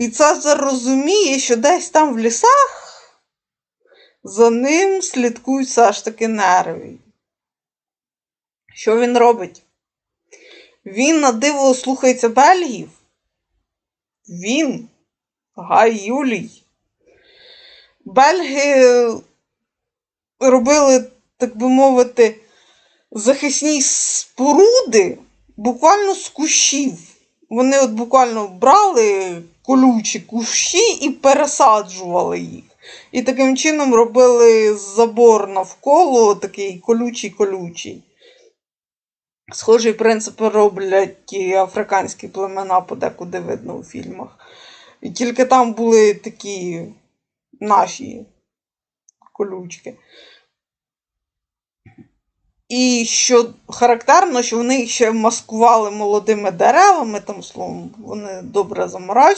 І Цезар розуміє, що десь там в лісах за ним слідкують все ж таки нерви. Що він робить? Він на диво слухається Бельгів. Він, Гай Юлій. Бельги робили, так би мовити, захисні споруди буквально з кущів. Вони от буквально брали колючі кущі і пересаджували їх. І таким чином робили забор навколо такий колючий-колючий. Схожий принцип роблять і африканські племена, подекуди видно у фільмах. І тільки там були такі наші колючки. І що характерно, що вони їх ще маскували молодими деревами, там словом, вони добре заморачували.